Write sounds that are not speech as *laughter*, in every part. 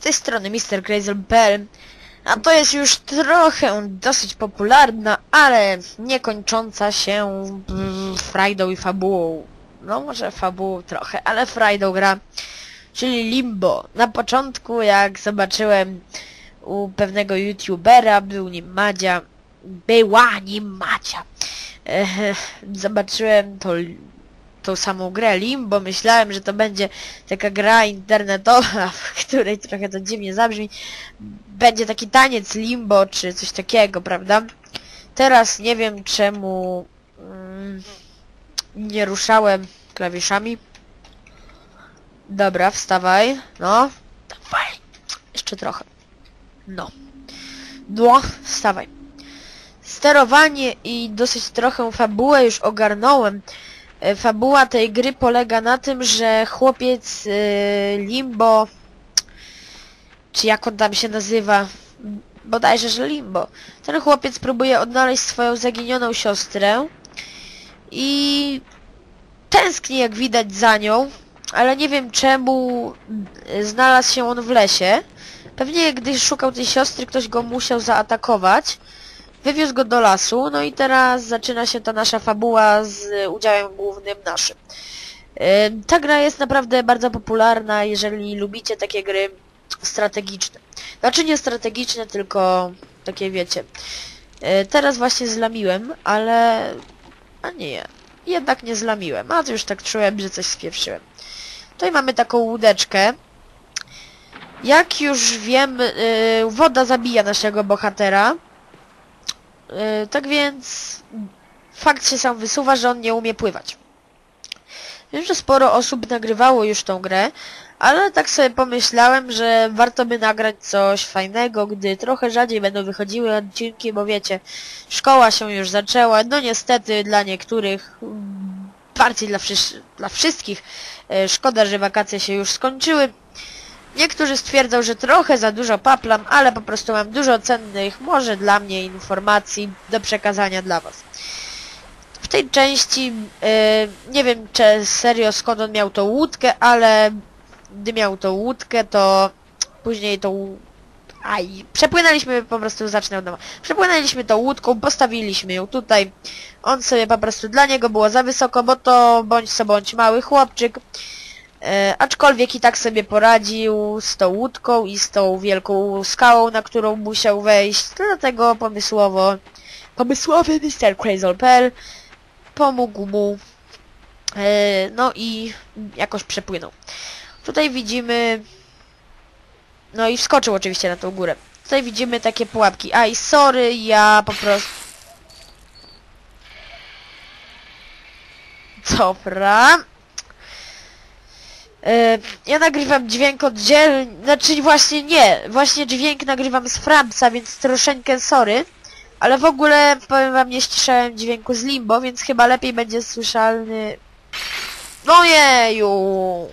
Z tej strony Mr. Crazel.pl A to jest już trochę dosyć popularna, ale niekończąca się mm, frajdą i fabułą. No może fabułą trochę, ale frajdą gra. Czyli Limbo. Na początku jak zobaczyłem u pewnego youtubera, był nim Madzia, była nim Madzia. Zobaczyłem to tą samą grę Limbo, myślałem, że to będzie taka gra internetowa, *laughs* w której trochę to dziwnie zabrzmi. Będzie taki taniec Limbo, czy coś takiego, prawda? Teraz nie wiem czemu mm, nie ruszałem klawiszami. Dobra, wstawaj. No. Dawaj. Jeszcze trochę. No. No, wstawaj. Sterowanie i dosyć trochę fabułę już ogarnąłem. E, Fabuła tej gry polega na tym, że chłopiec e, Limbo, czy jak on tam się nazywa, bodajże, że Limbo, ten chłopiec próbuje odnaleźć swoją zaginioną siostrę i tęskni jak widać za nią, ale nie wiem czemu e, znalazł się on w lesie. Pewnie gdy szukał tej siostry, ktoś go musiał zaatakować. Wywiózł go do lasu, no i teraz zaczyna się ta nasza fabuła z udziałem głównym naszym. Ta gra jest naprawdę bardzo popularna, jeżeli lubicie takie gry strategiczne. Znaczy nie strategiczne, tylko takie wiecie. Yy, Teraz właśnie zlamiłem, ale... A nie, jednak nie zlamiłem, a to już tak czułem, że coś spieprzyłem. Tutaj mamy taką łódeczkę. Jak już wiem, yy, woda zabija naszego bohatera. Yy, tak więc fakt się sam wysuwa, że on nie umie pływać. Wiem, że sporo osób nagrywało już tą grę, ale tak sobie pomyślałem, że warto by nagrać coś fajnego, gdy trochę rzadziej będą wychodziły odcinki, bo wiecie, szkoła się już zaczęła, no niestety dla niektórych, mm, bardziej dla, wszy- dla wszystkich, e, szkoda, że wakacje się już skończyły. Niektórzy stwierdzą, że trochę za dużo paplam, ale po prostu mam dużo cennych, może dla mnie, informacji do przekazania dla Was. W tej części, e, nie wiem czy serio skąd on miał tą łódkę, ale gdy miał tą łódkę, to później tą... Aj, przepłynęliśmy po prostu, zacznę od nowa. Przepłynęliśmy tą łódką, postawiliśmy ją tutaj. On sobie po prostu, dla niego było za wysoko, bo to bądź co bądź mały chłopczyk. E, aczkolwiek i tak sobie poradził z tą łódką i z tą wielką skałą, na którą musiał wejść. Dlatego pomysłowo, pomysłowy Mr. Crazel.pl pomógł mu. E, no i jakoś przepłynął. Tutaj widzimy... No i wskoczył oczywiście na tą górę. Tutaj widzimy takie pułapki. A i sorry, ja po prostu... Dobra. E, Ja nagrywam dźwięk oddzielnie, znaczy właśnie nie, właśnie dźwięk nagrywam z Frampsa, więc troszeczkę sorry, ale w ogóle powiem wam nie ściszałem dźwięku z Limbo, więc chyba lepiej będzie słyszalny... No jeju!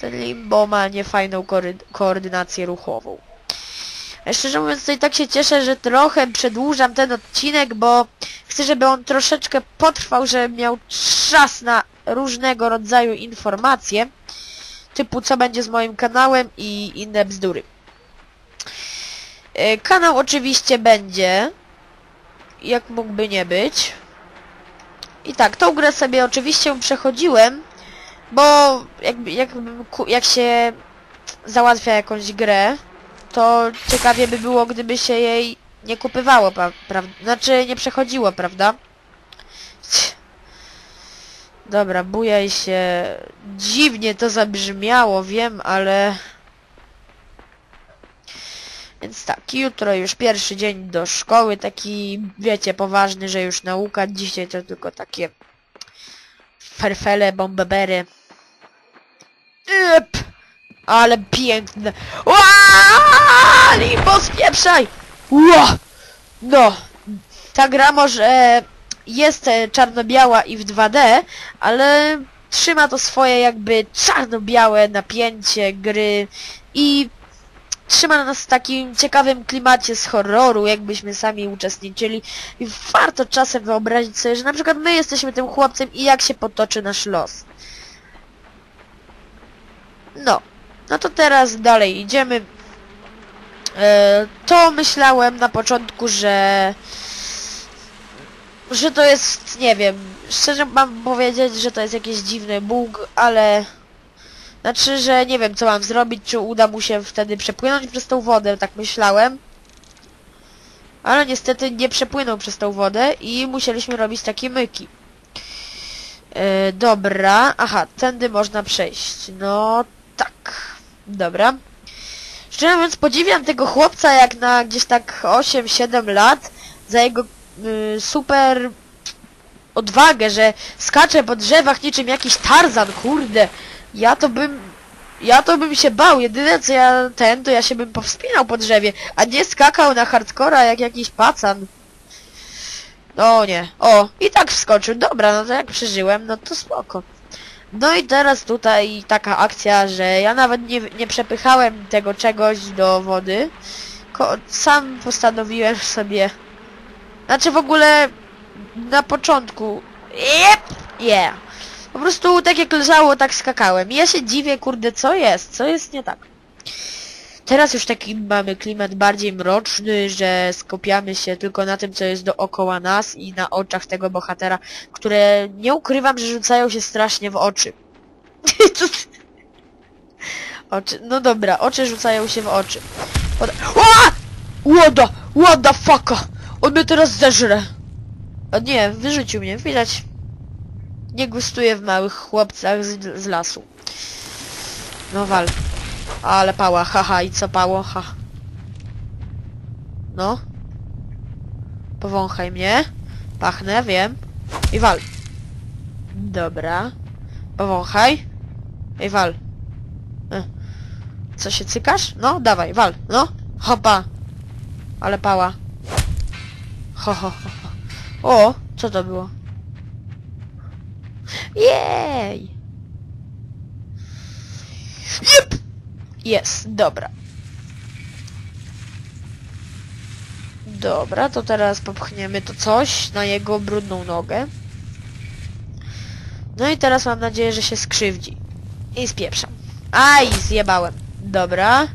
Ten Limbo ma niefajną koordynację ruchową. A szczerze mówiąc, to i tak się cieszę, że trochę przedłużam ten odcinek, bo chcę, żeby on troszeczkę potrwał, żeby miał czas na różnego rodzaju informacje, typu co będzie z moim kanałem i inne bzdury. E, Kanał oczywiście będzie, jak mógłby nie być. I tak, tą grę sobie oczywiście przechodziłem, bo jakbym ku- jak się załatwia jakąś grę, to ciekawie by było, gdyby się jej nie kupywało, pra- prawda? Znaczy, nie przechodziło, prawda? Dobra, bujaj się. Dziwnie to zabrzmiało, wiem, ale... Więc tak, jutro już pierwszy dzień do szkoły, taki, wiecie, poważny, że już nauka. Dzisiaj to tylko takie ferfele, bombebery. Yp! Ale piękne. Limbo, spieprzaj! Ła! No, ta gra może jest czarno-biała i w 2D, ale trzyma to swoje jakby czarno-białe napięcie gry i trzyma nas w takim ciekawym klimacie z horroru, jakbyśmy sami uczestniczyli i warto czasem wyobrazić sobie, że na przykład my jesteśmy tym chłopcem i jak się potoczy nasz los. No. No to teraz dalej idziemy. E, to myślałem na początku, że że to jest, nie wiem, szczerze mam powiedzieć, że to jest jakiś dziwny bóg, ale znaczy, że nie wiem co mam zrobić, czy uda mu się wtedy przepłynąć przez tą wodę, tak myślałem. Ale niestety nie przepłynął przez tą wodę i musieliśmy robić takie myki. E, dobra, aha, tędy można przejść. No tak, dobra. Szczerze mówiąc, podziwiam tego chłopca jak na gdzieś tak 8-7 lat za jego y, super odwagę, że skacze po drzewach niczym jakiś Tarzan, kurde. Ja to bym... Ja to bym się bał, jedyne co ja ten, to ja się bym powspinał po drzewie, a nie skakał na hardcora jak jakiś pacan. No nie. O, i tak wskoczył. Dobra, no to jak przeżyłem, no to spoko. No i teraz tutaj taka akcja, że ja nawet nie, nie przepychałem tego czegoś do wody. Ko sam postanowiłem sobie... Znaczy w ogóle na początku... Yep, yeah. Po prostu tak jak leżało, tak skakałem. I ja się dziwię, kurde, co jest? Co jest nie tak? Teraz już taki mamy klimat bardziej mroczny, że skupiamy się tylko na tym, co jest dookoła nas i na oczach tego bohatera, które nie ukrywam, że rzucają się strasznie w oczy. *laughs* oczy, no dobra, oczy rzucają się w oczy. What the, what the fucka? On mnie teraz zeżre. O nie, wyrzucił mnie, widać. Nie gustuje w małych chłopcach z, z lasu. No wal. Ale pała, haha, i co pało, ha. No. Powąchaj mnie. Pachnę, wiem. I wal. Dobra. Powąchaj. I wal. E. Co się cykasz? No, dawaj, wal. No. Hopa. Ale pała. Ho, ho, ho. ho. O, co to było? Jej! Jep! Jest, dobra. Dobra, to teraz popchniemy to coś na jego brudną nogę. No i teraz mam nadzieję, że się skrzywdzi. I spieprzam. Aj, zjebałem. Dobra.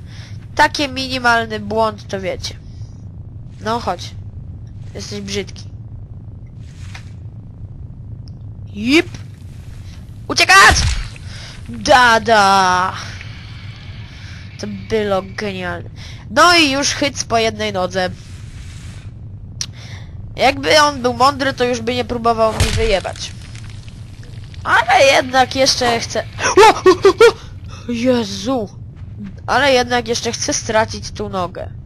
Takie minimalny błąd, to wiecie. No, chodź. Jesteś brzydki. Jip! Uciekać! Da, da! To było genialne. No i już hyc po jednej nodze. Jakby on był mądry, to już by nie próbował mi wyjebać. Ale jednak jeszcze chcę... Jezu! Ale jednak jeszcze chcę stracić tą nogę.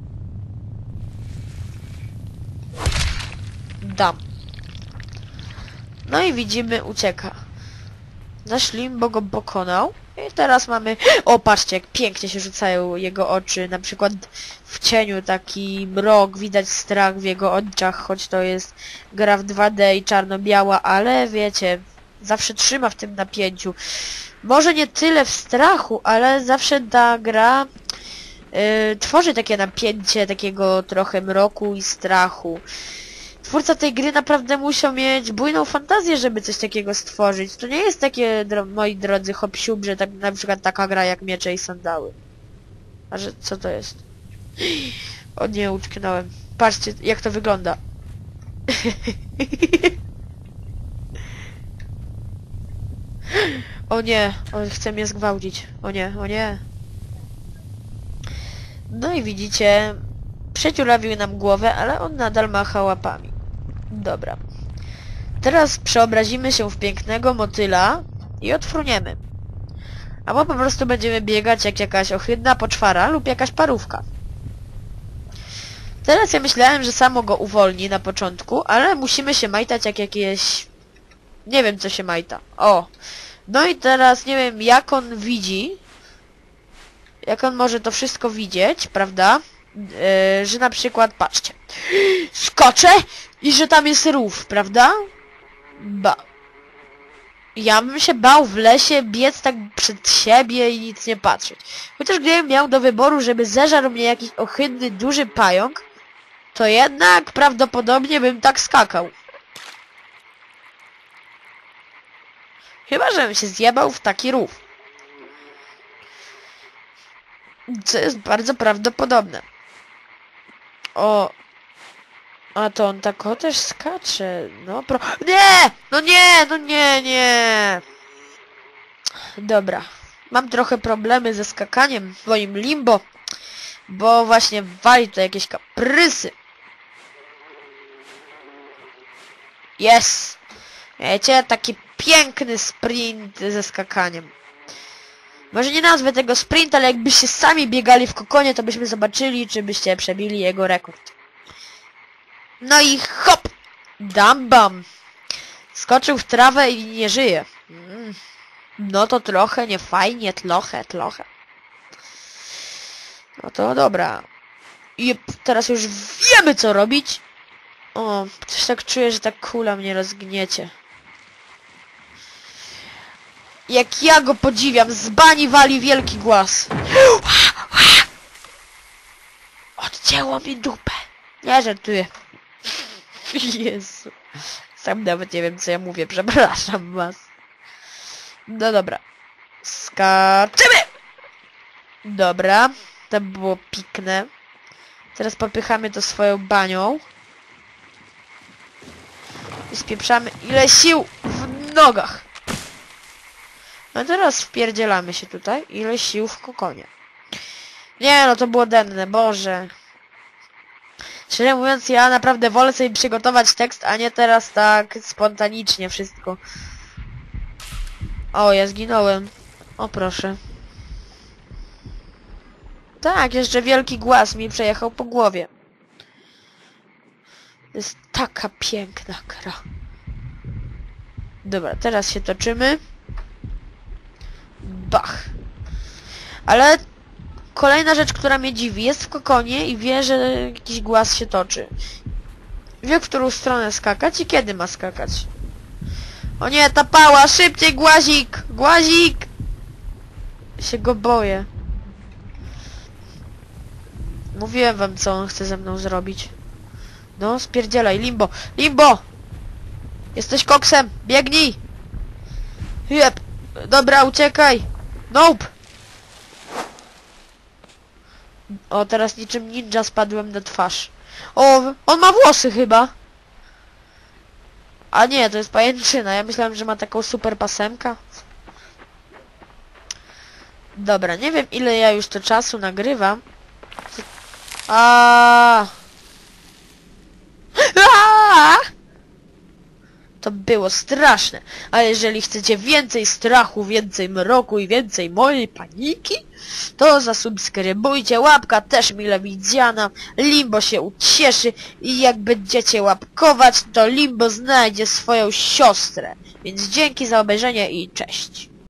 Dam. No i widzimy, ucieka. Nasz Limbo go pokonał. I teraz mamy... *gasps* O, patrzcie, jak pięknie się rzucają jego oczy. Na przykład w cieniu taki mrok, widać strach w jego oczach, choć to jest gra w 2D i czarno-biała, ale wiecie, zawsze trzyma w tym napięciu. Może nie tyle w strachu, ale zawsze ta gra yy, tworzy takie napięcie, takiego trochę mroku i strachu twórca tej gry naprawdę musiał mieć bujną fantazję, żeby coś takiego stworzyć. To nie jest takie, dro moi drodzy, hop że tak, na przykład taka gra jak Miecze i Sandały. A że, co to jest? *gasps* O nie, utknąłem. Patrzcie, jak to wygląda. *laughs* o nie, on chce mnie zgwałcić. O nie, o nie. No i widzicie, przeciulawił nam głowę, ale on nadal macha łapami. Dobra. Teraz przeobrazimy się w pięknego motyla i odfruniemy. Albo po prostu będziemy biegać jak jakaś ohydna poczwara lub jakaś parówka. Teraz ja myślałem, że samo go uwolni na początku, ale musimy się majtać jak jakieś... Nie wiem co się majta. O! No i teraz nie wiem jak on widzi. Jak on może to wszystko widzieć, prawda? Yy, że na przykład, patrzcie. Skoczę i że tam jest rów, prawda? Ba. Ja bym się bał w lesie biec tak przed siebie i nic nie patrzeć. Chociaż gdybym miał do wyboru, żeby zeżarł mnie jakiś ohydny, duży pająk, to jednak prawdopodobnie bym tak skakał. Chyba, żebym się zjebał w taki rów. Co jest bardzo prawdopodobne. O. A to on tak też skacze. No pro... Nie! No nie! No nie, nie! Dobra. Mam trochę problemy ze skakaniem w moim limbo. Bo właśnie wali to jakieś kaprysy. Jest! Wiecie, taki piękny sprint ze skakaniem. Może nie nazwę tego sprint, ale jakbyście sami biegali w kokonie, to byśmy zobaczyli, czy byście przebili jego rekord. No i hop! Dam bam! Skoczył w trawę i nie żyje. Mm. No to trochę niefajnie, trochę, trochę. No to dobra. I teraz już wiemy co robić. O, też tak czuję, że ta kula mnie rozgniecie. Jak ja go podziwiam, z bani wali wielki głaz. Odcięło mi dupę. Nie żartuję. Jezu. Sam nawet nie wiem co ja mówię, przepraszam was. No dobra. Skaczymy! Dobra. To było pikne. Teraz popychamy to swoją banią. I spieprzamy ile sił w nogach. No teraz wpierdzielamy się tutaj. Ile sił w kokonie. Nie no, to było denne, Boże. Szczerze mówiąc, ja naprawdę wolę sobie przygotować tekst, a nie teraz tak spontanicznie wszystko. O, ja zginąłem. O, proszę. Tak, jeszcze wielki głaz mi przejechał po głowie. To jest taka piękna gra. Dobra, teraz się toczymy. Bach. Ale kolejna rzecz, która mnie dziwi, jest w kokonie i wie, że jakiś głaz się toczy. Wie, w którą stronę skakać i kiedy ma skakać. O nie, ta pała! Szybciej, głazik! Głazik! Się go boję. Mówiłem wam, co on chce ze mną zrobić. No, spierdzielaj, Limbo! Limbo! Jesteś koksem! Biegnij! Jep! Dobra, uciekaj! Nope! O, teraz niczym ninja spadłem na twarz. O, on ma włosy chyba. A nie, to jest pajęczyna. Ja myślałem, że ma taką super pasemkę. Dobra, nie wiem ile ja już to czasu nagrywam. A! To było straszne, ale jeżeli chcecie więcej strachu, więcej mroku i więcej mojej paniki, to zasubskrybujcie, łapka też mile widziana, Limbo się ucieszy i jak będziecie łapkować, to Limbo znajdzie swoją siostrę. Więc dzięki za obejrzenie i cześć.